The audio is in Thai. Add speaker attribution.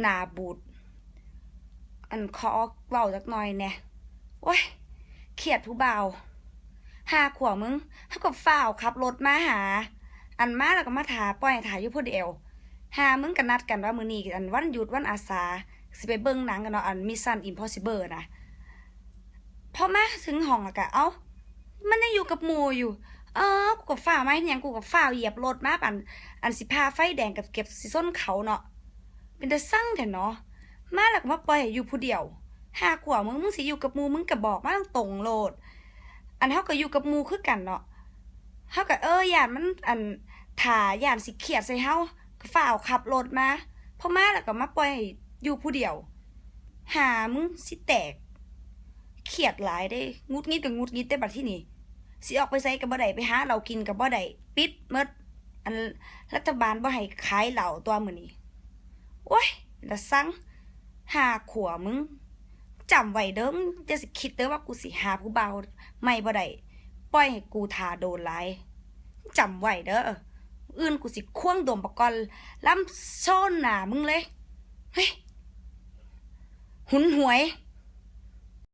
Speaker 1: หนาบูดอันขอเว้าจักหน่อยแหน่โอ้ยเครียดผู้บ่าหาขวมึงเฮาก็ฝ้าวขับรถมาหา อันมาแล้วก็มาถาปล่อยถ่ายอยู่ผู้เดียวหามึงก็นัดกันว่ามือนี้อันวันหยุดวันอาสาสิไปเบิ่งหนังกันเนาะอัน Mission Impossible นะพอมาถึงห้องแล้วก็เอ้ามันยังอยู่กับมูอยู่ เออกูกับฝ้าวมาเฮ็ดหยังกูกับฝ้าเหยียบรถมาอันอันสิพาไฟแดงกับเก็บสิส้นเขาเนาะ เป็นแต่สั่งแท้เนาะมาแล้วก็มาปล่อยอยู่ผู้เดียวหากว่ามึงมึงสิอยู่กับมูมึงก็บบอกมาตรงๆโลด อันเฮาก็อยู่กับมูคือกันเนาะเฮาก็เออหยานมันอันถ่าย่านสิเครียดใส่เฮาก็ฝ้าวขับรถมาพอมาแล้วก็มาปล่อยอยู่ผู้เดียว หามึงสิแตกเครียดหลายเด้งุดงิดก็งุดงิดได้บัดที่นี่สิออกไปไสก็บ่ได้ไปหาเหล้ากินก็บ่ได้ปิดมดอันรัฐบาลบ่ให้ขายเหล้าตัวมือนี้ โอ้ยละสังหาขัวมึงจำไว้เด้อมึงจะสิคิดเด้อว่ากูสิหาผู้เบาไม่บ่ได้ปล่อยให้กูทาโดนไล่จำไว้เด้ออื่นกูสิควงดมปะกอนล้ำโซนหนามึงเลยเฮ้ยหุนหวย